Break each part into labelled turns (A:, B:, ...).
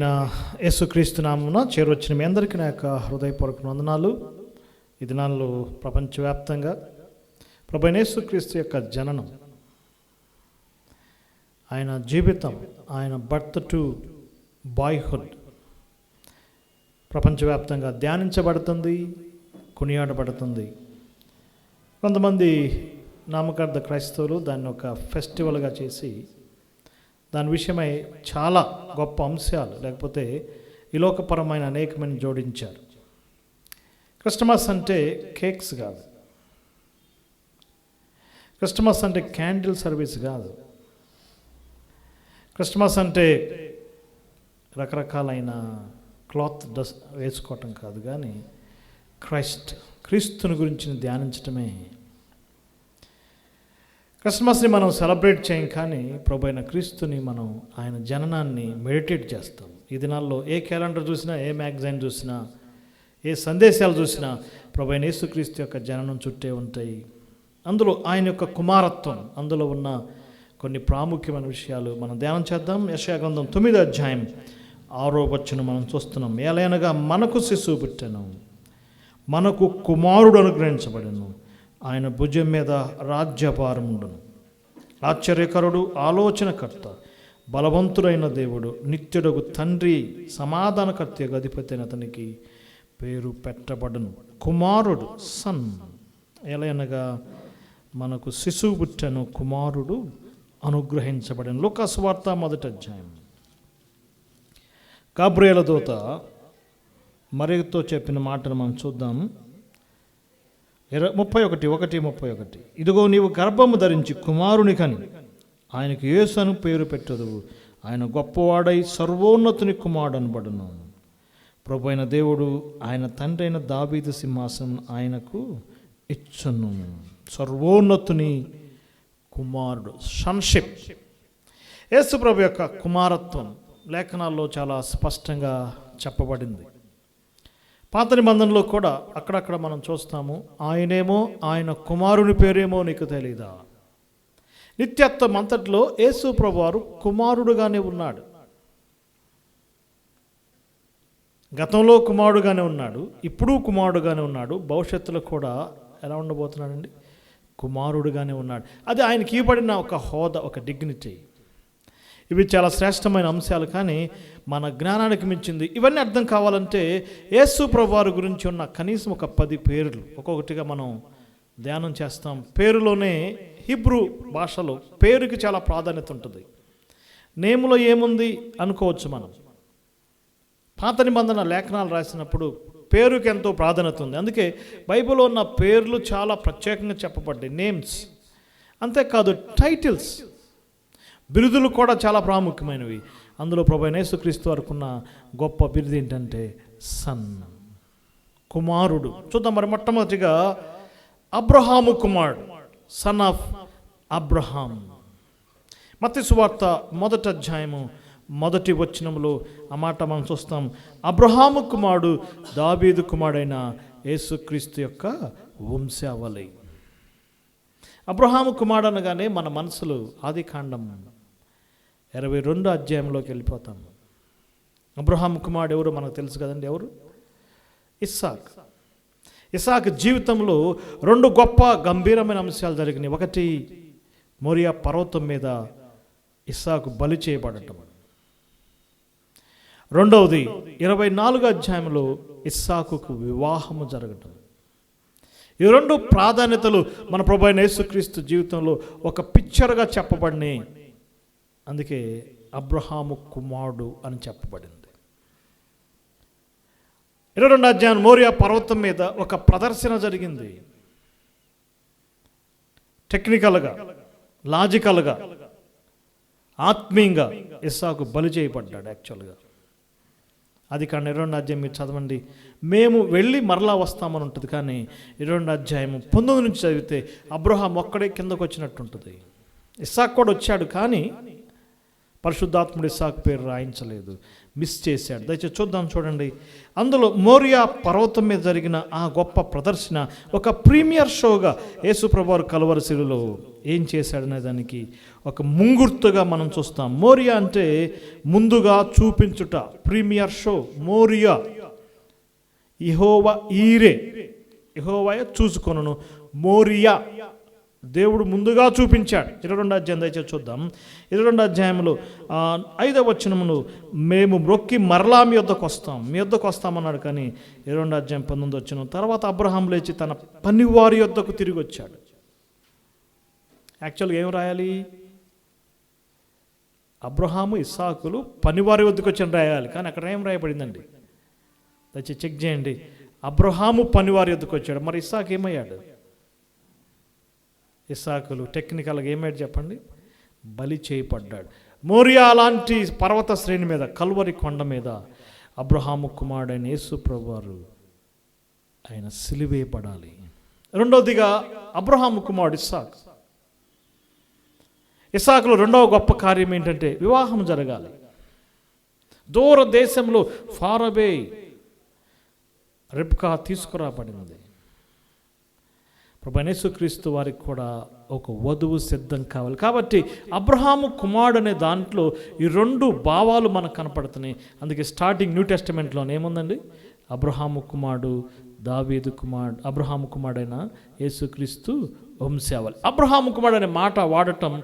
A: ప్రభైన యేసుక్రీస్తు నామున చేరొచ్చిన మీ అందరికీ నా యొక్క హృదయపూర్వక వందనాలు. ఈ దినాల్లో ప్రపంచవ్యాప్తంగా ప్రభైన యేసుక్రీస్తు యొక్క జననం ఆయన జీవితం ఆయన బర్త్ టు బాయ్హుడ్ ప్రపంచవ్యాప్తంగా ధ్యానించబడుతుంది కొనియాడబడుతుంది. కొంతమంది నామకార్థ క్రైస్తవులు దాన్ని ఒక ఫెస్టివల్గా చేసి దాని విషయమై చాలా గొప్ప అంశాలు లేకపోతే ఈ లోకపరమైన అనేకమైన జోడించారు. క్రిస్టమస్ అంటే కేక్స్ కాదు. క్రిస్టమస్ అంటే క్యాండిల్ సర్వీస్ కాదు. క్రిస్టమస్ అంటే రకరకాలైన క్లాత్ డస్ వేసుకోవటం కాదు కానీ క్రైస్ట్ క్రీస్తుని గురించి ధ్యానించటమే క్రిస్మస్ని మనం సెలబ్రేట్ చేయం కానీ ప్రభు అయిన క్రీస్తుని మనం ఆయన జననాన్ని మెడిటేట్ చేస్తాం. ఈ దినాల్లో ఏ క్యాలెండర్ చూసినా ఏ మ్యాగజైన్ చూసినా ఏ సందేశాలు చూసినా ప్రభు అయిన యేసుక్రీస్తు యొక్క జననం చుట్టే ఉంటాయి. అందులో ఆయన యొక్క కుమారత్వం అందులో ఉన్న కొన్ని ప్రాముఖ్యమైన విషయాలు మనం ధ్యానం చేద్దాం. యశాగ్రంథం తొమ్మిదో అధ్యాయం ఆరో వచ్చును మనం చూస్తున్నాం. ఏలైనగా మనకు శిశువు పుట్టాను మనకు కుమారుడు అనుగ్రహించబడను. ఆయన భుజం మీద రాజ్యభారముండును ఆశ్చర్యకరుడు ఆలోచనకర్త బలవంతుడైన దేవుడు నిత్యుడు తండ్రి సమాధానకర్త అధిపతి అయిన అతనికి పేరు పెట్టబడను. కుమారుడు సన్. ఎలయనగా మనకు శిశువు పుట్టను కుమారుడు అనుగ్రహించబడను. లోకస్వార్త మొదటి అధ్యాయం. గాబ్రియల దూత మరితో చెప్పిన మాటను మనం చూద్దాం. ఇర ముప్పై ఒకటి ఒకటి ముప్పై ఒకటి. ఇదిగో నీవు గర్భము ధరించి కుమారుని కని ఆయనకు యేసను పేరు పెట్టదు. ఆయన గొప్పవాడై సర్వోన్నతుని కుమారుడు అనబడును ప్రభు అయిన దేవుడు ఆయన తండ్రి అయిన దాబీదు సింహాసనం ఆయనకు ఇచ్చును. సర్వోన్నతుని కుమారుడు. సన్షిప్ యేసు ప్రభు యొక్క కుమారత్వం లేఖనాల్లో చాలా స్పష్టంగా చెప్పబడింది. పాత నిబంధనలో కూడా అక్కడక్కడ మనం చూస్తాము ఆయనేమో ఆయన కుమారుని పేరేమో నీకు తెలీదా? నిత్యత్వం అంతట్లో యేసు ప్రభువారు కుమారుడుగానే ఉన్నాడు. గతంలో కుమారుడుగానే ఉన్నాడు ఇప్పుడు కుమారుడుగానే ఉన్నాడు భవిష్యత్తులో కూడా ఎలా ఉండబోతున్నాడండి? కుమారుడుగానే ఉన్నాడు. అది ఆయనకి ఇవ్వబడిన ఒక హోదా ఒక డిగ్నిటీ ఇవి చాలా శ్రేష్టమైన అంశాలు కానీ మన జ్ఞానానికి మించింది. ఇవన్నీ అర్థం కావాలంటే యేసు ప్రభువారి గురించి ఉన్న కనీసం ఒక పది పేర్లు. ఒక్కొక్కటిగా మనం ధ్యానం చేస్తాం. పేరులోనే హిబ్రూ భాషలో పేరుకి చాలా ప్రాధాన్యత ఉంటుంది. నేములో ఏముంది అనుకోవచ్చు మనం. పాత నిబంధన లేఖనాలు రాసినప్పుడు పేరుకి ఎంతో ప్రాధాన్యత ఉంది. అందుకే బైబిల్లో ఉన్న పేర్లు చాలా ప్రత్యేకంగా చెప్పబడ్డాయి. నేమ్స్ అంతేకాదు టైటిల్స్ బిరుదులు కూడా చాలా ప్రాముఖ్యమైనవి. అందులో ప్రభు యేసుక్రీస్తు వరకున్న గొప్ప బిరుదు ఏంటంటే సన్. కుమారుడు. చూద్దాం మరి మొట్టమొదటిగా అబ్రహాము కుమారుడు. సన్ ఆఫ్ అబ్రహాం మత్తి సువార్త మొదటి అధ్యాయము మొదటి వచనంలో ఆ మాట మనం చూస్తాం. అబ్రహాము కుమారుడు దాబీదు కుమారుడైన యేసుక్రీస్తు యొక్క వంశావళి. అబ్రహాము కుమారుడు అనగానే మన మనసులో ఆది కాండం ఇరవై రెండు అధ్యాయంలోకి వెళ్ళిపోతాము అబ్రహాం కుమారుడు ఎవరు మనకు తెలుసు కదండి ఎవరు? ఇస్సాక్. ఇస్సాక్ జీవితంలో రెండు గొప్ప గంభీరమైన అంశాలు జరిగినాయి. ఒకటి మోరియా పర్వతం మీద ఇస్సాకు బలి చేయబడటం. రెండవది ఇరవై నాలుగు అధ్యాయంలో ఇస్సాకుకు వివాహము జరగటం. ఈ రెండు ప్రాధాన్యతలు మన ప్రభు యేసుక్రీస్తు జీవితంలో ఒక పిక్చర్గా చెప్పబడినాయి. అందుకే అబ్రహాము కుమారుడు అని చెప్పబడింది. ఇరవై రెండు అధ్యాయం మోరియా పర్వతం మీద ఒక ప్రదర్శన జరిగింది. టెక్నికల్గా లాజికల్గా ఆత్మీయంగా ఇస్సాకు బలి చేయబడ్డాడు యాక్చువల్గా. అది కానీ ఇరవై అధ్యాయం మీరు చదవండి. మేము వెళ్ళి మరలా వస్తామని ఉంటుంది కానీ ఇరవై అధ్యాయం పంతొమ్మిది నుంచి చదివితే అబ్రహాం ఒక్కడే కిందకు వచ్చినట్టు ఉంటుంది. ఇస్సాక్ కూడా వచ్చాడు కానీ పరిశుద్ధాత్ముడి సాకు పేరు రాయించలేదు మిస్ చేశాడు. దయచేసి చూద్దాం చూడండి. అందులో మోరియా పర్వతం మీద జరిగిన ఆ గొప్ప ప్రదర్శన ఒక ప్రీమియర్ షోగా యేసుప్రభువారు కలవరసిరిలో ఏం చేశాడనే దానికి ఒక ముంగుర్తుగా మనం చూస్తాం. మోరియా అంటే ముందుగా చూపించుట premiere show. Moriah Jehovah Jireh ఇహోవయ చూసుకొనను. Morya దేవుడు ముందుగా చూపించాడు. ఇరవై రెండు అధ్యాయం దయచేసి చూద్దాం. ఇరవై రెండు అధ్యాయంలో ఐదవ వచనమును మేము మ్రొక్కి మరలా మీ యొద్దకు వస్తాం. మీ యొద్దకు వస్తామన్నాడు కానీ ఇరవై రెండు అధ్యాయం పంతొమ్మిది వచ్చిన తర్వాత అబ్రహాం లేచి తన పనివారి యొద్దకు తిరిగి వచ్చాడు. యాక్చువల్గా ఏం రాయాలి? అబ్రహాము ఇస్సాకులు పనివారి వద్దకు వచ్చి రాయాలి. కానీ అక్కడ ఏం రాయబడిందండి? దయచేసి చెక్ చేయండి. అబ్రహాము పనివారి వద్దకు వచ్చాడు. మరి ఇస్సాకు ఏమయ్యాడు? ఇసాకులు టెక్నికల్గా ఏమయ్యాడు చెప్పండి? బలి చేయబడ్డాడు. మోరియా లాంటి పర్వత శ్రేణి మీద కల్వరి కొండ మీద అబ్రహాము కుమారుడైన యేసు ప్రభువారు ఆయన సిలివేయబడాలి. రెండవదిగా అబ్రహాము కుమారుడు ఇస్సాక్. ఇసాకులు రెండవ గొప్ప కార్యం ఏంటంటే వివాహం జరగాలి. దూర దేశంలో ఫారబే రిప్కా తీసుకురాబడింది ప్రభనేసుక్రీస్తు వారికి కూడా ఒక వధువు సిద్ధం కావాలి. కాబట్టి అబ్రహాము కుమారుడు అనే దాంట్లో ఈ రెండు భావాలు మనకు కనపడుతున్నాయి. అందుకే స్టార్టింగ్ న్యూ టెస్టిమెంట్లో ఏముందండి? అబ్రహాము కుమారుడు దావీదు కుమారుడు అబ్రహాము కుమారుడైన యేసుక్రీస్తు వంశావళి అబ్రహాము కుమారుడు అనే మాట వాడటం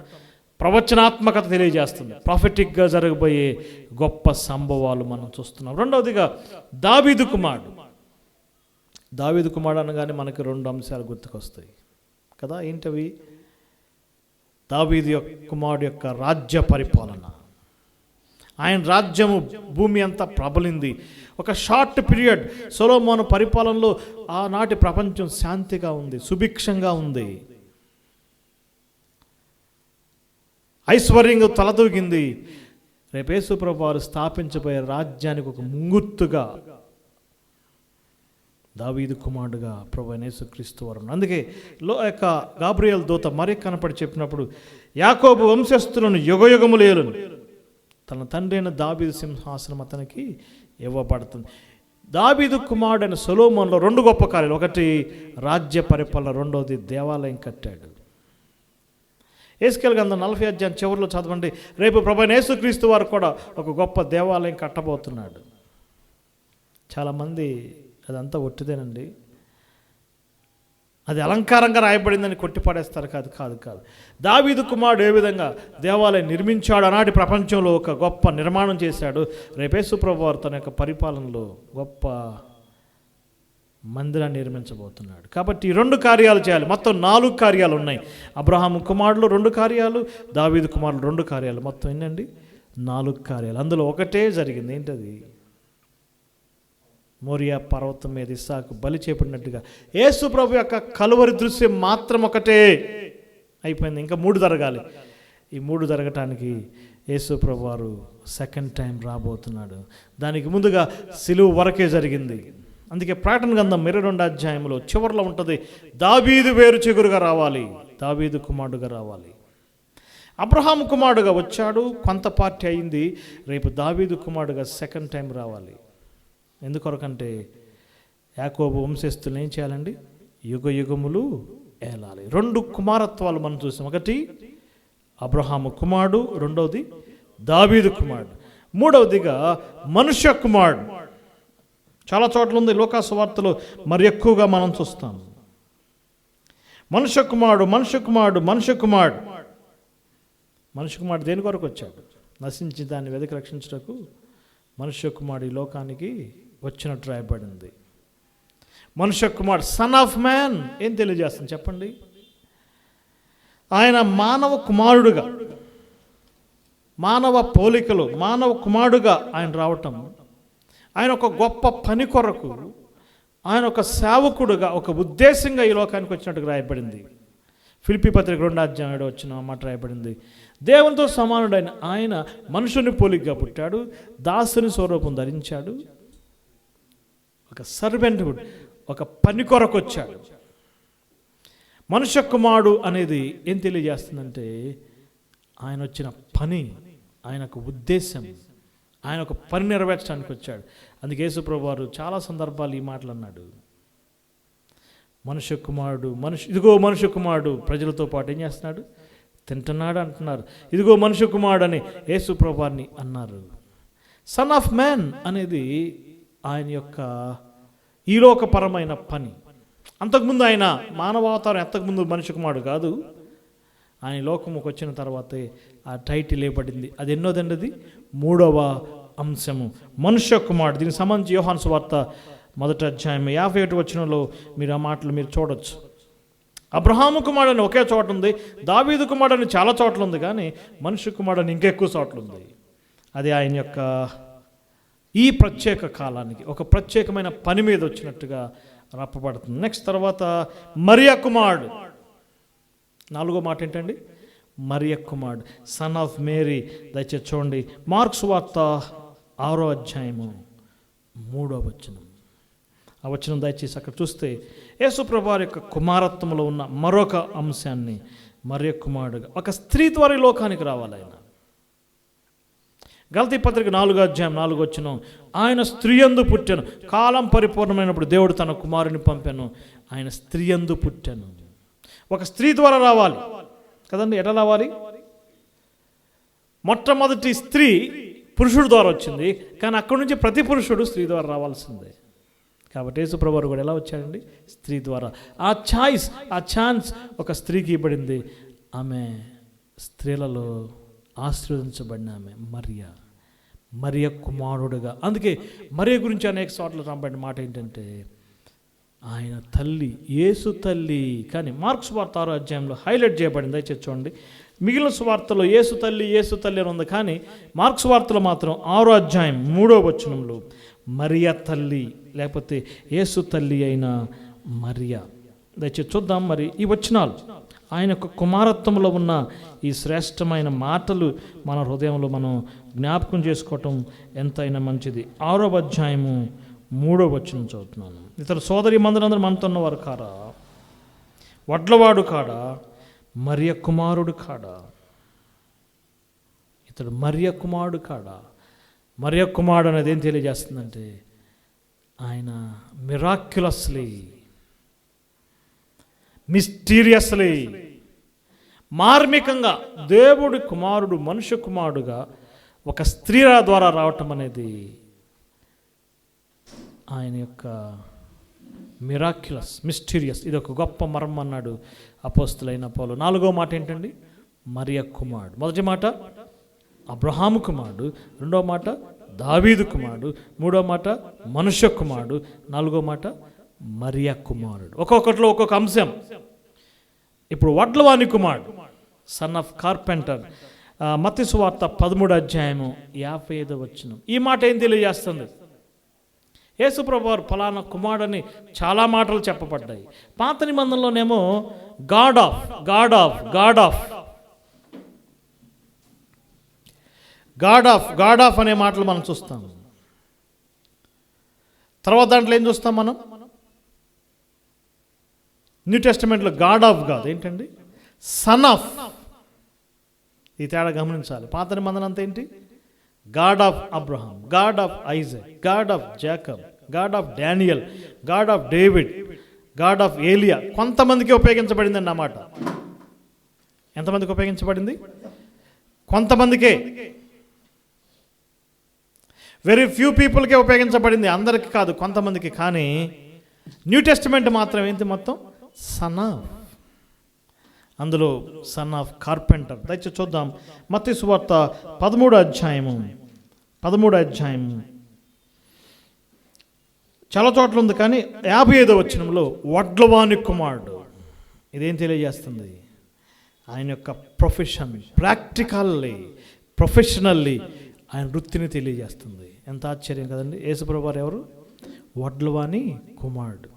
A: ప్రవచనాత్మకత తెలియజేస్తుంది. ప్రాఫిటిక్గా జరగబోయే గొప్ప సంభవాలు మనం చూస్తున్నాం. రెండవదిగా దావీదు కుమారుడు. దావేది కుమారుడు అనగానే మనకి రెండు అంశాలు గుర్తుకొస్తాయి. కదా? ఏంటవి? దావీదు యొక్క కుమారుడు యొక్క రాజ్య పరిపాలన. ఆయన రాజ్యము భూమి అంతా ప్రబలింది. ఒక షార్ట్ పీరియడ్ సొలోమోను పరిపాలనలో ఆనాటి ప్రపంచం శాంతిగా ఉంది సుభిక్షంగా ఉంది. ఐశ్వర్యంగా తలదూగింది. రేపేసు ప్రభు వారు స్థాపించబోయే రాజ్యానికి ఒక ముంగుర్తుగా దావీదు కుమారుడుగా ప్రభు యేసుక్రీస్తు వరం అందుకే లో యొక్క గాబ్రియల్ దూత మరి కనపడి చెప్పినప్పుడు యాకోబు వంశస్థులను యుగయుగములేలు తన తండ్రి అయిన దాబీదు సింహాసనం అతనికి ఇవ్వబడుతుంది. దాబీదు కుమారుడైన సొలోమన్లో రెండు గొప్ప కార్యాలు. ఒకటి రాజ్య పరిపాలన. రెండోది దేవాలయం కట్టాడు. ఏసుకెల్ గంధం నలభై అధ్యాయం చివరిలో చదవండి. రేపు ప్రభు యేసుక్రీస్తు వారు కూడా ఒక గొప్ప దేవాలయం కట్టబోతున్నాడు. చాలామంది అదంతా ఒట్టిదేనండి. అది అలంకారంగా రాయబడిందని కొట్టిపడేస్తారు కాదు కాదు కాదు. దావీదు కుమారుడు ఏ విధంగా దేవాలయం నిర్మించాడు? ఆనాటి ప్రపంచంలో ఒక గొప్ప నిర్మాణం చేశాడు. రేపేసుప్రభు వారు తన యొక్క పరిపాలనలో గొప్ప మందిరాన్ని నిర్మించబోతున్నాడు. కాబట్టి ఈ రెండు కార్యాలు చేయాలి. మొత్తం నాలుగు కార్యాలు ఉన్నాయి. అబ్రహాం కుమారులు రెండు కార్యాలు దావీదు కుమారులు రెండు కార్యాలు. మొత్తం ఏంటండి నాలుగు కార్యాలు. అందులో ఒకటే జరిగింది. ఏంటది? మోరియా పర్వతం మీద ఇస్సాకు బలి చేపడినట్టుగా యేసు ప్రభు యొక్క కలువరి దృశ్యం మాత్రం ఒకటే అయిపోయింది. ఇంకా మూడు జరగాలి. ఈ మూడు జరగటానికి యేసు ప్రభు వారు సెకండ్ టైం రాబోతున్నాడు. దానికి ముందుగా సిలువు వరకే జరిగింది. అందుకే ప్రకటన గంధం ఇరవై రెండు అధ్యాయంలో చివరిలో ఉంటుంది దావీదు వేరు చిగురుగా రావాలి దావీదు కుమారుడుగా రావాలి. అబ్రహాం కుమారుడుగా వచ్చాడు కొంత పార్టీ అయింది రేపు దావీదు కుమారుడుగా సెకండ్ టైం రావాలి. ఎందుకొరకంటే యాకోబు వంశస్థులు ఏం చేయాలండి? యుగ యుగములు ఏలాలి. రెండు కుమారత్వాలు మనం చూసాం. ఒకటి అబ్రహాము కుమారుడు రెండవది దావీదు కుమారుడు. మూడవదిగా మనుష్య కుమారుడు. చాలా చోట్ల ఉంది లోకాసు వార్తలో మరి ఎక్కువగా మనం చూస్తాం. మనుష్య కుమారుడు మనుష్య కుమారుడు మనుష్య కుమారుడు. మనుష్య కుమారుడు దేని కొరకు వచ్చాడు? నశించి దాన్ని వెతికి రక్షించటకు మనుష్య కుమారుడు ఈ లోకానికి వచ్చినట్టు రాయబడింది. మనుష్య కుమార్ సన్ ఆఫ్ మ్యాన్ ఏం తెలియజేస్తుంది చెప్పండి? ఆయన మానవ కుమారుడుగా మానవ పోలికలు మానవ కుమారుడుగా ఆయన రావటం ఆయన ఒక గొప్ప పని కొరకు ఆయన ఒక సేవకుడుగా ఒక ఉద్దేశంగా ఈ లోకానికి వచ్చినట్టుగా రాయబడింది. ఫిలిపి పత్రిక రెండాధ్యాయుడు వచ్చిన మాట రాయబడింది. దేవునితో సమానుడైన ఆయన మనుషుని పోలికగా పుట్టాడు దాసుని స్వరూపం ధరించాడు ఒక సర్వెంట్హుడ్ ఒక పని కొరకు వచ్చాడు. మనుష్య కుమారుడు అనేది ఏం తెలియజేస్తుందంటే ఆయన వచ్చిన పని ఆయనకు ఉద్దేశం ఆయన ఒక పని నెరవేర్చడానికి వచ్చాడు. అందుకే యేసుప్రభు వారు చాలా సందర్భాలు ఈ మాటలు అన్నాడు. మనుష్య కుమారుడు మనుషు ఇదిగో మనుష్య కుమారుడు ప్రజలతో పాటు ఏం చేస్తున్నాడు? తింటున్నాడు అంటున్నారు. ఇదిగో మనుష్య కుమారుడు అని యేసు ప్రభువారిని అన్నారు. సన్ ఆఫ్ మ్యాన్ అనేది ఆయన యొక్క ఈలోకపరమైన పని. అంతకుముందు ఆయన మానవావతారం ఎంతకుముందు మనిషి కుమారుడు కాదు. ఆయన లోకముకు వచ్చిన తర్వాతే ఆ టైటిల్ ఏపడింది అది ఎన్నోదండది? అది మూడవ అంశము. మనుష్య కుమారుడు. దీనికి సంబంధించి యోహాను సువార్త మొదటి అధ్యాయం యాభై ఒకటి వచ్చినలో మీరు ఆ మాటలు మీరు చూడొచ్చు. అబ్రహాము కుమారుడు అని ఒకే చోట ఉంది. దావీదు కుమారుడు అని చాలా చోట్ల ఉంది. కానీ మనుష్య కుమారుడు అని ఇంకెక్కువ చోట్ల ఉంది. అది ఆయన యొక్క ఈ ప్రత్యేక కాలానికి ఒక ప్రత్యేకమైన పని మీద వచ్చినట్టుగా రప్పబడుతుంది నెక్స్ట్ తర్వాత మరియ కుమారుడు. నాలుగో మాట ఏంటండి? మరియ కుమారుడు. సన్ ఆఫ్ మేరీ దయచేసి చూడండి. మార్క్స్ వార్త ఆరో అధ్యాయము మూడో వచనం. ఆ వచనం దయచేసి అక్కడ చూస్తే యేసుప్రభారి యొక్క కుమారత్వంలో ఉన్న మరొక అంశాన్ని మరియ కుమారుడుగా ఒక స్త్రీ ద్వారా లోకానికి రావాలి ఆయన. గలతీ పత్రిక నాలుగో అధ్యాయం నాలుగు వచ్చిన ఆయన స్త్రీయందు పుట్టాను. కాలం పరిపూర్ణమైనప్పుడు దేవుడు తన కుమారుని పంపాను. ఆయన స్త్రీయందు పుట్టాను. ఒక స్త్రీ ద్వారా రావాలి. కదండి ఎట రావాలి? మొట్టమొదటి స్త్రీ పురుషుడు ద్వారా వచ్చింది. కానీ అక్కడి నుంచి ప్రతి పురుషుడు స్త్రీ ద్వారా రావాల్సిందే. కాబట్టి యేసుప్రభు కూడా ఎలా వచ్చాడండి స్త్రీ ద్వారా. ఆ ఛాయిస్ ఆ ఛాన్స్ ఒక స్త్రీకి ఇవ్వబడింది. ఆమె స్త్రీలలో ఆశీర్వదించబడిన ఆమె మరియ. మరియ కుమారుడుగా. అందుకే మరియ గురించి అనేక చోట్ల రాబడిన మాట ఏంటంటే ఆయన తల్లి యేసు తల్లి. కానీ మార్క్స్ వార్త ఆరో అధ్యాయంలో హైలైట్ చేయబడింది. దయచేసి చూడండి. మిగిలిన స్వార్తలో యేసు తల్లి యేసు తల్లి అని ఉంది. కానీ మార్క్స్ వార్తలో మాత్రం ఆరో అధ్యాయం మూడో వచనంలో మరియ తల్లి లేకపోతే యేసు తల్లి అయిన మరియ. దయచేసి చూద్దాం మరి ఈ వచనాలు. ఆయన యొక్క కుమారత్వంలో ఉన్న ఈ శ్రేష్టమైన మాటలు మన హృదయంలో మనం జ్ఞాపకం చేసుకోవటం ఎంతైనా మంచిది. ఆరో అధ్యాయము మూడో వచ్చిన చదువుతున్నాను. ఇతర సోదరి మందరందరూ మనతో ఉన్నవారు కారా? వడ్లవాడు కాడా? మరియ కుమారుడు కాడా? ఇతడు మరియ కుమారుడు కాడా? మరియ కుమారుడు అనేది ఏం తెలియజేస్తుందంటే ఆయన మిరాక్యులస్లీ మిస్టీరియస్లీ మార్మికంగా దేవుడి కుమారుడు మనుష్య కుమారుడుగా ఒక స్త్రీ ద్వారా రావటం అనేది ఆయన యొక్క మిరాక్యులస్ మిస్టీరియస్ ఇది ఒక గొప్ప మరం అన్నాడు అపోస్తులైన పోలు. నాలుగో మాట ఏంటండి? మరియ కుమారుడు. మొదటి మాట అబ్రహాము కుమారుడు. రెండో మాట దావీదు కుమారుడు. మూడో మాట మనుష్య కుమారుడు. నాలుగో మాట మరియ కుమారుడు. ఒక్కొక్కటిలో ఒక్కొక్క అంశం. ఇప్పుడు వడ్లవాణి కుమారుడు సన్ ఆఫ్ కార్పెంటర్ మత్తి వార్త పదమూడు అధ్యాయము యాభై ఐదో వచ్చిన ఈ మాట ఏం తెలియజేస్తుంది? యేసుప్రభు వారు ఫలానా కుమారుడని చాలా మాటలు చెప్పబడ్డాయి. పాత నిబంధనలోనేమో god of god of god of god of god of అనే మాటలు మనం చూస్తాం. తర్వాత దాంట్లో ఏం చూస్తాం మనం? న్యూ టెస్టిమెంట్లో గాడ్ ఆఫ్ కాదు ఏంటండి? Son of. ఈ తేడా గమనించాలి. పాత నిబంధన అంతా ఏంటి? God of Abraham god of Isaac god of Jacob god of Daniel god of David god of Elijah. కొంతమందికి ఉపయోగించబడింది అన్నమాట ఎంతమందికి ఉపయోగించబడింది? కొంతమందికే. వెరీ ఫ్యూ పీపుల్కే ఉపయోగించబడింది. అందరికీ కాదు కొంతమందికి. కానీ న్యూ టెస్టిమెంట్ మాత్రం ఏంటి మొత్తం? సన్ ఆఫ్ అందులో సన్ ఆఫ్ కార్పెంటర్ దయచేసి చూద్దాం. మత్తి సువార్త పదమూడు అధ్యాయము. పదమూడు అధ్యాయము. చాలా చోట్ల ఉంది కానీ యాభై ఐదో వచ్చినంలో వడ్లవాణి కుమారుడు. ఇదేం తెలియజేస్తుంది? ఆయన యొక్క ప్రొఫెషన్ ప్రాక్టికల్లీ ప్రొఫెషనల్లీ ఆయన వృత్తిని తెలియజేస్తుంది. ఎంత ఆశ్చర్యం కదండి. యేసుప్రభు వారు ఎవరు? వడ్లవాణి కుమారుడు.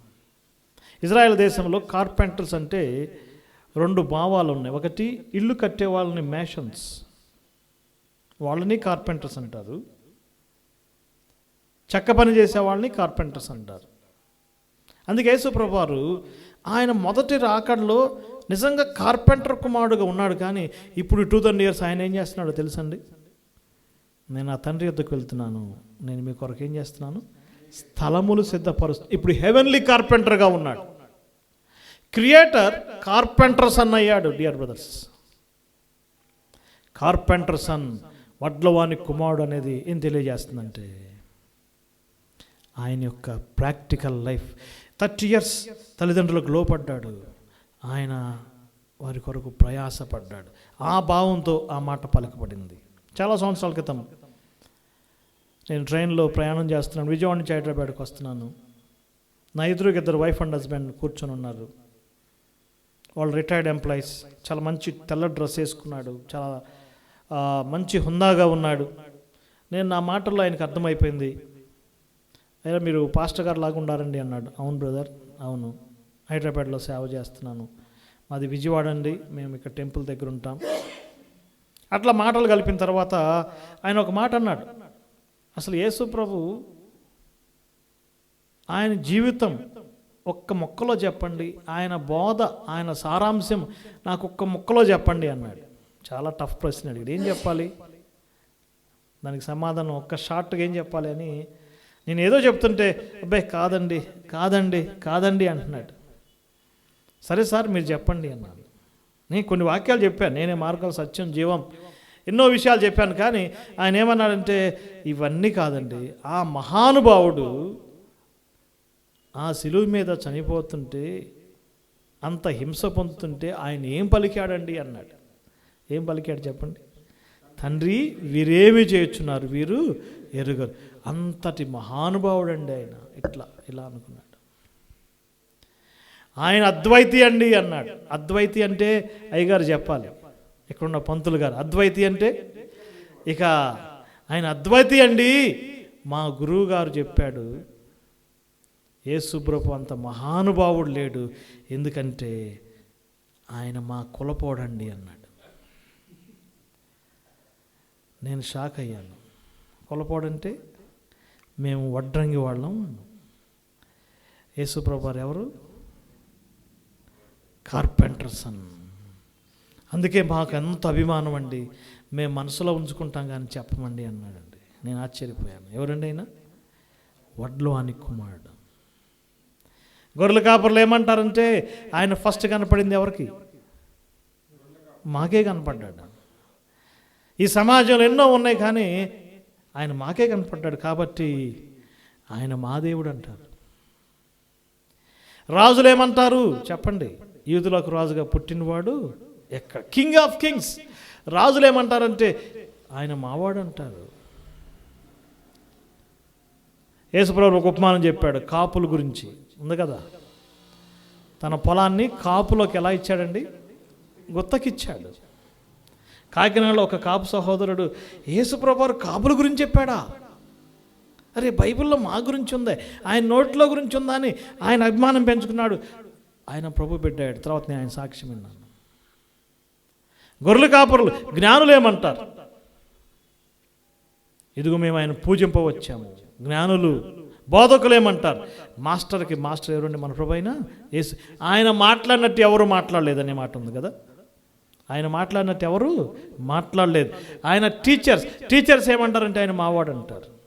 A: ఇజ్రాయెల్ దేశంలో కార్పెంటర్స్ అంటే రెండు భావాలు ఉన్నాయి. ఒకటి ఇల్లు కట్టే వాళ్ళని మేషన్స్. వాళ్ళని కార్పెంటర్స్ అంటారు. చెక్క పని చేసే వాళ్ళని కార్పెంటర్స్ అంటారు. అందుకే యేసుప్రభు ఆయన మొదటి రాకడలో నిజంగా కార్పెంటర్ కుమారుడుగా ఉన్నాడు కానీ ఇప్పుడు టూ థౌసండ్ ఇయర్స్ ఆయన ఏం చేస్తున్నాడో తెలుసండి? నేను నా తండ్రి యొద్దకు వెళ్తున్నాను. నేను మీ కొరకు ఏం చేస్తున్నాను? స్థలములు సిద్ధపరుస్తు ఇప్పుడు హెవెన్లీ కార్పెంటర్గా ఉన్నాడు. క్రియేటర్ కార్పెంటర్ సన్ అయ్యాడు డియర్ బ్రదర్స్. కార్పెంటర్ సన్ వడ్లవాని కుమారుడు అనేది ఏం తెలియజేస్తుందంటే ఆయన యొక్క ప్రాక్టికల్ లైఫ్. థర్టీ ఇయర్స్ తల్లిదండ్రులకు లోపడ్డాడు ఆయన వారి కొరకు ప్రయాసపడ్డాడు. ఆ భావంతో ఆ మాట పలకబడింది. చాలా సంవత్సరాల క్రితం నేను ట్రైన్లో ప్రయాణం చేస్తున్నాను. విజయవాడ నుంచి హైదరాబాద్కి వస్తున్నాను. నా ఎదురుగా ఇద్దరు వైఫ్ అండ్ హస్బెండ్ కూర్చొని ఉన్నారు. వాళ్ళు రిటైర్డ్ ఎంప్లాయీస్ చాలా మంచి తెల్ల డ్రెస్ వేసుకున్నాడు చాలా మంచి హుందాగా ఉన్నాడు. నేను నా మాటల్లో ఆయనకు అర్థమైపోయింది. అయ్యా మీరు పాస్టర్ గారు లాగా ఉండారండి అన్నాడు. అవును బ్రదర్ అవును. హైదరాబాద్లో సేవ చేస్తున్నాను. మాది విజయవాడ అండి. మేము ఇక్కడ టెంపుల్ దగ్గర ఉంటాం. అట్లా మాటలు కలిపిన తర్వాత ఆయన ఒక మాట అన్నాడు. అసలు యేసు ప్రభు ఆయన జీవితం ఒక్క మొక్కలో చెప్పండి. ఆయన బోధ ఆయన సారాంశం నాకు ఒక్క మొక్కలో చెప్పండి అన్నాడు. చాలా టఫ్ ప్రశ్న అడిగాడు. ఏం చెప్పాలి? దానికి సమాధానం ఒక్క షార్ట్గా ఏం చెప్పాలి అని నేను ఏదో చెప్తుంటే అబ్బాయి కాదండి కాదండి కాదండి అంటున్నాడు. సరే సార్ మీరు చెప్పండి అన్నాను నేను కొన్ని వాక్యాలు చెప్పాను. నేనే మార్గం సత్యం జీవం ఎన్నో విషయాలు చెప్పాను. కానీ ఆయన ఏమన్నాడంటే ఇవన్నీ కాదండి. ఆ మహానుభావుడు ఆ సిలువు మీద చనిపోతుంటే అంత హింస పొందుతుంటే ఆయన ఏం పలికాడండి అన్నాడు. ఏం పలికాడు చెప్పండి? తండ్రి వీరేమి చేయొచ్చున్నారు వీరు ఎరుగరు. అంతటి మహానుభావుడండి ఆయన. ఇట్లా ఇలా అనుకున్నాడు. ఆయన అద్వైతి అండి అన్నాడు. అద్వైతి అంటే అయ్యగారు చెప్పాలి. ఇక్కడున్న పంతులు గారు అద్వైతి అంటే? ఇక ఆయన అద్వైతి అండి. మా గురువు గారు చెప్పాడు ఏ సుబ్రపు అంత మహానుభావుడు లేడు. ఎందుకంటే ఆయన మా కులపోడండి అన్నాడు. నేను షాక్ అయ్యాను. కులపోడంటే మేము వడ్రంగి వాళ్ళం యేసుప్రభారు వారు ఎవరు? కార్పెంటర్స్ అన్ అందుకే మాకు ఎంత అభిమానం అండి. మేము మనసులో ఉంచుకుంటాం కానీ చెప్పమండి అన్నాడండి. నేను ఆశ్చర్యపోయాను. ఎవరండి అయినా వడ్లు అని కుమారుడు. గొర్రెల కాపర్లు ఏమంటారంటే ఆయన ఫస్ట్ కనపడింది ఎవరికి? మాకే కనపడ్డాడు. ఈ సమాజంలో ఎన్నో ఉన్నాయి కానీ ఆయన మాకే కనపడ్డాడు కాబట్టి ఆయన మా దేవుడు అంటారు. రాజులు ఏమంటారు? చెప్పండి. యూదులకు రాజుగా పుట్టినవాడు ఎక్కడ? కింగ్ ఆఫ్ కింగ్స్ రాజులు ఏమంటారంటే ఆయన మావాడు అంటారు యేసుప్రభు ఒక ఉపమానం చెప్పాడు కాపుల గురించి. ఉంది కదా? తన పొలాన్ని కాపులోకి ఎలా ఇచ్చాడండి? గుత్తకిచ్చాడు. కాకినాడలో ఒక కాపు సహోదరుడు యేసుప్రభు కాపుల గురించి చెప్పాడా? అరే బైబిల్లో మా గురించి ఉందే ఆయన నోట్లో గురించి ఉందా అని ఆయన అభిమానం పెంచుకున్నాడు. ఆయన ప్రభు పెట్టాడు తర్వాత నేను ఆయన సాక్ష్యం విన్నాను. గొర్రెల కాపురులు జ్ఞానులు ఏమంటారు? ఇదిగో మేము ఆయన పూజింపవచ్చాము. జ్ఞానులు బోధకులు ఏమంటారు మాస్టర్కి మాస్టర్ ఎవరండి మన ప్రభు అయినా ఏసు ఆయన మాట్లాడినట్టు ఎవరు మాట్లాడలేదనే మాట ఉంది కదా? ఆయన మాట్లాడినట్టు ఎవరు మాట్లాడలేదు. ఆయన టీచర్స్ టీచర్స్ ఏమంటారంటే ఆయన మావాడు అంటారు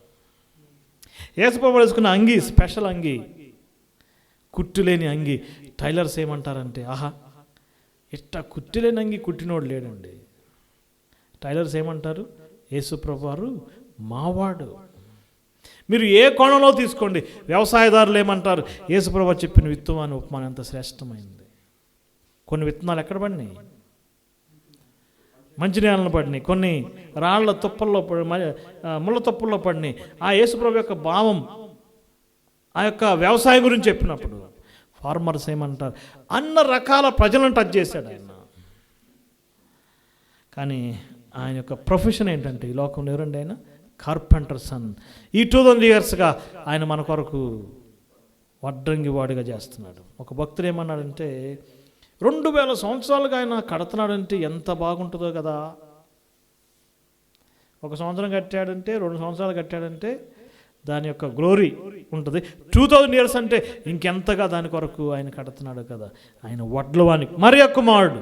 A: యేసుప్రభు వేసుకున్న అంగి స్పెషల్ అంగి కుట్టులేని అంగి. టైలర్స్ ఏమంటారంటే ఆహా ఇట్ట కుట్టులేని అంగి కుట్టినోడు లేడండి. టైలర్స్ ఏమంటారు? యేసుప్రభు వారు మావాడు. మీరు ఏ కోణంలో తీసుకోండి. వ్యవసాయదారులు ఏమంటారు? యేసుప్రభు చెప్పిన విత్తనం ఉపమానం ఎంత శ్రేష్టమైంది. కొన్ని విత్తనాలు ఎక్కడ పడినాయి? మంచినీళ్ళను పడినాయి. కొన్ని రాళ్ళ తుప్పల్లో పడి మ- ముళ్ళ తుప్పల్లో పడినాయి. ఆ యేసుప్రభు యొక్క భావం ఆ యొక్క వ్యవసాయం గురించి చెప్పినప్పుడు ఫార్మర్స్ ఏమంటారు? అన్న రకాల ప్రజలను టచ్ చేశాడు ఆయన. కానీ ఆయన యొక్క ప్రొఫెషన్ ఏంటంటే ఈ లోకంలో ఎవరండి ఆయన? కార్పెంటర్ సన్ ఈ టూ థౌజండ్ ఇయర్స్గా ఆయన మన కొరకు వడ్రంగి వాడిగా చేస్తున్నాడు. ఒక భక్తుడు ఏమన్నాడంటే రెండు వేల సంవత్సరాలుగా ఆయన కడుతున్నాడంటే ఎంత బాగుంటుందో కదా. ఒక సంవత్సరం కట్టాడంటే రెండు సంవత్సరాలు కట్టాడంటే దాని యొక్క గ్లోరీ ఉంటుంది. టూ థౌజండ్ ఇయర్స్ అంటే ఇంకెంతగా దాని కొరకు ఆయన కడుతున్నాడు కదా. ఆయన వడ్లవానికి మరి కుమారుడు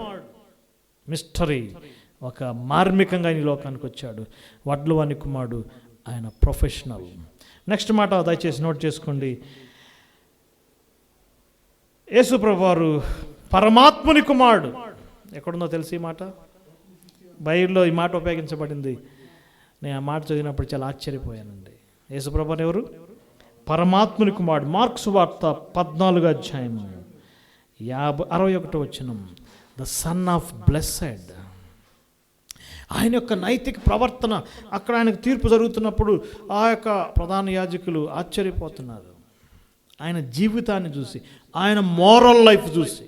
A: మిస్టరీ. ఒక మార్మికంగా ఈ లోకానికి వచ్చాడు. వడ్లవాణి కుమారుడు ఆయన ప్రొఫెషనల్. నెక్స్ట్ మాట దయచేసి నోట్ చేసుకోండి. యేసుప్రభు వారు పరమాత్ముని కుమారుడు. ఎక్కడుందో తెలిసి ఈ మాట? బైబిల్లో ఈ మాట ఉపయోగించబడింది. నేను ఆ మాట చదివినప్పుడు చాలా ఆశ్చర్యపోయానండి. యేసుప్రభు అని ఎవరు? పరమాత్ముని కుమారుడు. మార్క్స్ వార్త పద్నాలుగు అధ్యాయం యాభై అరవై ఒకటో వచ్చిన ద సన్ ఆఫ్ బ్లెస్సెడ్. ఆయన యొక్క నైతిక ప్రవర్తన అక్కడ ఆయనకు తీర్పు జరుగుతున్నప్పుడు ఆ యొక్క ప్రధాన యాజకులు ఆశ్చర్యపోతున్నారు. ఆయన జీవితాన్ని చూసి ఆయన మోరల్ లైఫ్ చూసి.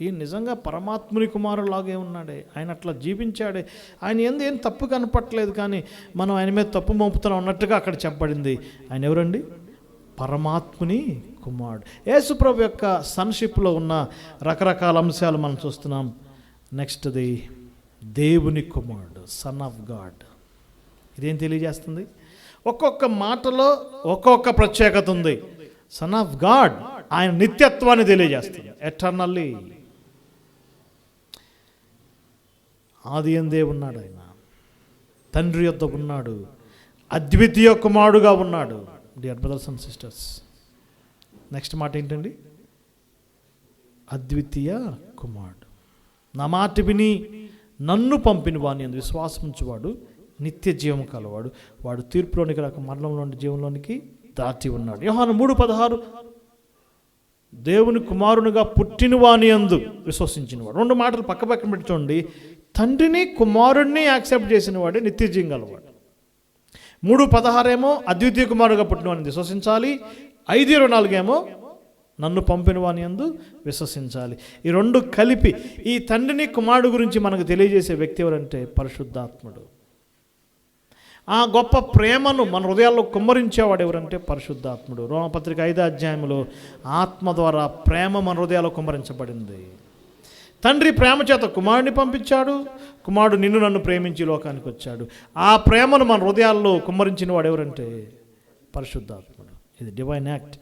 A: ఈ నిజంగా పరమాత్ముని కుమారులాగే ఉన్నాడే. ఆయన అట్లా జీవించాడే. ఆయన ఎందు ఏం తప్పు కనపట్లేదు కానీ మనం ఆయన మీద తప్పు మోపుతున్నాం అన్నట్టుగా అక్కడ చెప్పబడింది. ఆయన ఎవరండి? పరమాత్ముని కుమారుడు. యేసుప్రభు యొక్క సన్షిప్లో ఉన్న రకరకాల అంశాలు మనం చూస్తున్నాం. నెక్స్ట్ది దేవుని కుమారుడు సన్ ఆఫ్ గాడ్ ఇదేం తెలియజేస్తుంది? ఒక్కొక్క మాటలో ఒక్కొక్క ప్రత్యేకత ఉంది. సన్ ఆఫ్ గాడ్ ఆయన నిత్యత్వాన్ని తెలియజేస్తుంది. ఎటర్నల్లీ ఆది ఎందే ఉన్నాడు ఆయన? తండ్రి యొద్ద ఉన్నాడు. అద్వితీయ కుమారుడుగా ఉన్నాడు. Dear brothers and sisters next మాట ఏంటండి? అద్వితీయ కుమారుడు. నా మాట విని నన్ను పంపిన వాని అందు విశ్వాసముంచువాడు నిత్య జీవం కలవాడు. వాడు తీర్పులోనికి రాక మరణంలోని జీవంలోనికి దాటి ఉన్నాడు. యోహాను మూడు పదహారు. దేవుని కుమారునిగా పుట్టిన వాని అందు విశ్వసించినవాడు. రెండు మాటలు పక్క పక్కన పెట్టి తండ్రిని కుమారుణ్ణి యాక్సెప్ట్ చేసిన వాడే నిత్య జీవం గలవాడు. మూడు పదహారేమో అద్వితీయ కుమారుగా పుట్టిన వాడిని విశ్వసించాలి. ఐదు ఇరవై నాలుగేమో నన్ను పంపిన వాని ఎందు విశ్వసించాలి. ఈ రెండు కలిపి ఈ తండ్రిని కుమారుడు గురించి మనకు తెలియజేసే వ్యక్తి ఎవరంటే పరిశుద్ధాత్ముడు. ఆ గొప్ప ప్రేమను మన హృదయాల్లో కుమ్మరించేవాడు ఎవరంటే పరిశుద్ధాత్ముడు. రోమపత్రిక ఐదో అధ్యాయంలో ఆత్మ ద్వారా ప్రేమ మన హృదయాల్లో కుమ్మరించబడింది. తండ్రి ప్రేమ చేత కుమారుడిని పంపించాడు కుమారుడు నిన్ను నన్ను ప్రేమించి లోకానికి వచ్చాడు. ఆ ప్రేమను మన హృదయాల్లో కుమ్మరించిన వాడు ఎవరంటే పరిశుద్ధాత్ముడు. ఇది డివైన్ యాక్ట్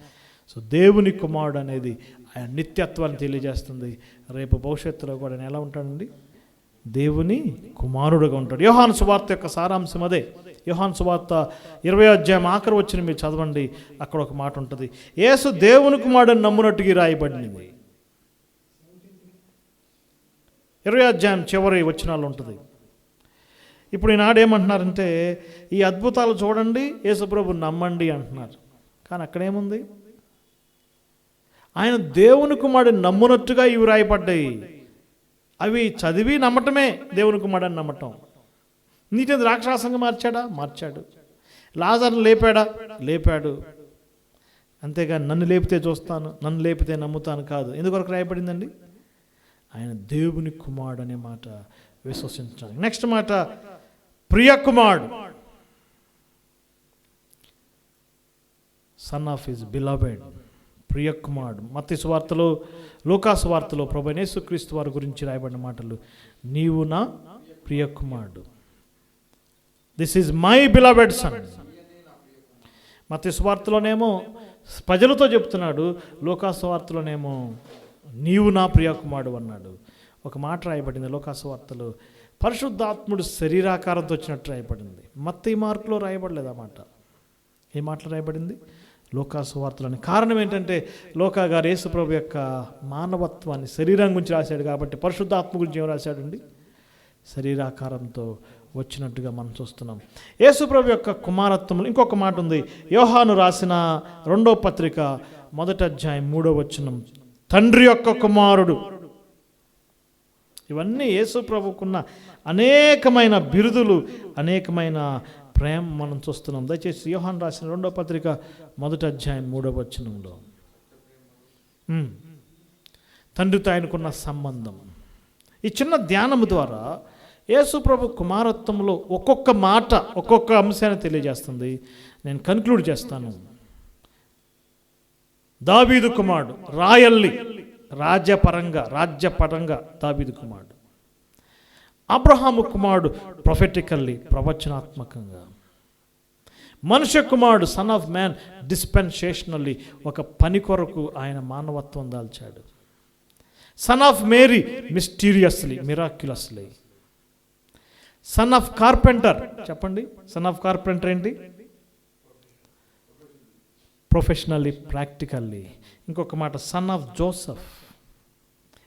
A: సో దేవుని కుమారుడు అనేది ఆయన నిత్యత్వాన్ని తెలియజేస్తుంది. రేపు భవిష్యత్తులో కూడా ఆయన ఎలా ఉంటాడండి? దేవుని కుమారుడుగా ఉంటాడు. యోహాను సువార్త యొక్క సారాంశం అదే. యోహాను సువార్త ఇరవై అధ్యాయం ఆఖరి వచ్చిన మీరు చదవండి. అక్కడ ఒక మాట ఉంటుంది. యేసు దేవుని కుమారుడు నమ్మునట్టుగా రాయబడింది ఇరవై అధ్యాయం చివరి వచ్చినాలు ఉంటుంది. ఇప్పుడు ఈనాడు ఏమంటున్నారంటే ఈ అద్భుతాలు చూడండి యేసుప్రభు నమ్మండి అంటున్నారు. కానీ అక్కడేముంది ఆయన దేవుని కుమారుడు నమ్మునట్టుగా ఇవి రాయబడ్డాయి అవి చదివి నమ్మటమే దేవుని కుమారుడు నమ్మటం. నీటిని రాక్షాసంగా మార్చాడా? మార్చాడు. లాజర్ని లేపాడా? లేపాడు. అంతేగాని నన్ను లేపితే చూస్తాను నన్ను లేపితే నమ్ముతాను కాదు. ఎందుకొరకు రాయబడిందండి? ఆయన దేవుని కుమారుడు అనే మాట విశ్వసించాలి నెక్స్ట్ మాట ప్రియ కుమారుడు. సన్ ఆఫ్ హిజ్ బిలవెడ్ ప్రియకుమారుడు. మత్తి సువార్తలో లోకాసు వార్తలో ప్రభు వారి గురించి రాయబడిన మాటలు నీవు నా ప్రియకుమారుడు. This is my beloved son మత్తి వార్తలోనేమో ప్రజలతో చెప్తున్నాడు లోకాసు వార్తలోనేమో నీవు నా ప్రియకుమారుడు అన్నాడు. ఒక మాట రాయబడింది లోకాసు వార్తలో పరిశుద్ధాత్ముడు శరీరాకారంతో వచ్చినట్టు రాయబడింది. మత్తి మార్కులో రాయబడలేదు ఆ మాట. ఏ మాటలు రాయబడింది? లోకా సువార్తలని కారణం ఏంటంటే లోకా గారు యేసుప్రభు యొక్క మానవత్వాన్ని శరీరం గురించి రాశాడు కాబట్టి పరిశుద్ధాత్మ గురించి ఏం రాశాడండి? శరీరాకారంతో వచ్చినట్టుగా మనం చూస్తున్నాం. యేసుప్రభు యొక్క కుమారత్వం ఇంకొక మాట ఉంది. యోహాను రాసిన రెండో పత్రిక మొదటి అధ్యాయం మూడో వచనం. తండ్రి యొక్క కుమారుడు. ఇవన్నీ యేసుప్రభుకున్న అనేకమైన బిరుదులు అనేకమైన ప్రేమ మనం చూస్తున్నాం. దయచేసి యోహాన్ రాసిన రెండో పత్రిక మొదటి అధ్యాయం మూడో వచనంలో. తండ్రితో ఆయనకున్న సంబంధం. ఈ చిన్న ధ్యానము ద్వారా యేసుప్రభు కుమారత్వంలో ఒక్కొక్క మాట ఒక్కొక్క అంశాన్ని తెలియజేస్తుంది. నేను కన్క్లూడ్ చేస్తాను. దావీదు కుమారుడు రాయల్లి రాజ్యపరంగా రాజ్యపరంగా దావీదు కుమారుడు. అబ్రహాము కుమారుడు ప్రొఫెటికల్లీ ప్రవచనాత్మకంగా. మనుష్య కుమారుడు సన్ ఆఫ్ మ్యాన్ డిస్పెన్సేషనల్లీ ఒక పని కొరకు ఆయన మానవత్వం దాల్చాడు. Son of Mary mysteriously miraculously son of carpenter చెప్పండి. సన్ ఆఫ్ కార్పెంటర్ ఏంటి? ప్రొఫెషనల్లీ ప్రాక్టికల్లీ ఇంకొక మాట సన్ ఆఫ్ జోసఫ్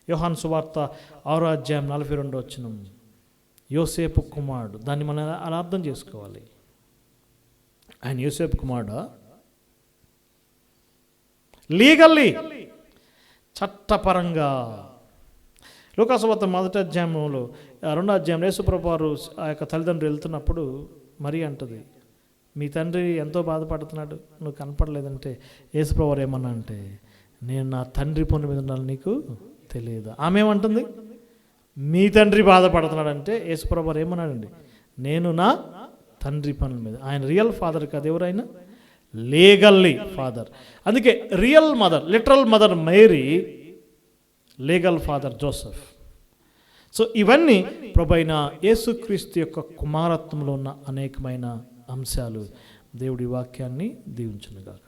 A: యోహాన్ సువార్త ఆరో అధ్యాయం నలభై రెండు వచ్చిన యోసేపు కుమారుడు. దాన్ని మనం అలా అర్థం చేసుకోవాలి? ఆయన యోసేపు కుమారుడు? లీగల్లీ. చట్టపరంగా. లోకాసువార్త మొదటి అధ్యాయంలో రెండో అధ్యాయం యేసుప్రభు వారు ఆ యొక్క తల్లిదండ్రులు వెళ్తున్నప్పుడు మరి అంటది మీ తండ్రి ఎంతో బాధపడుతున్నాడు నువ్వు కనపడలేదంటే యేసుప్రభు వారు ఏమన్నా అంటే నేను నా తండ్రి పని మీద ఉండాలి నీకు తెలియదు? ఆమె ఏమంటుంది? మీ తండ్రి బాధపడుతున్నాడంటే యేసుప్రభు ఏమన్నాడండి? నేను నా తండ్రి పనుల మీద. ఆయన రియల్ ఫాదర్ కాదు. ఎవరైనా? Legally father. అందుకే real mother literal mother Mary legal father Joseph. So ఇవన్నీ ప్రభైన యేసుక్రీస్తు యొక్క కుమారత్వంలో ఉన్న అనేకమైన అంశాలు దేవుడి వాక్యాన్ని దీవించునుగాక.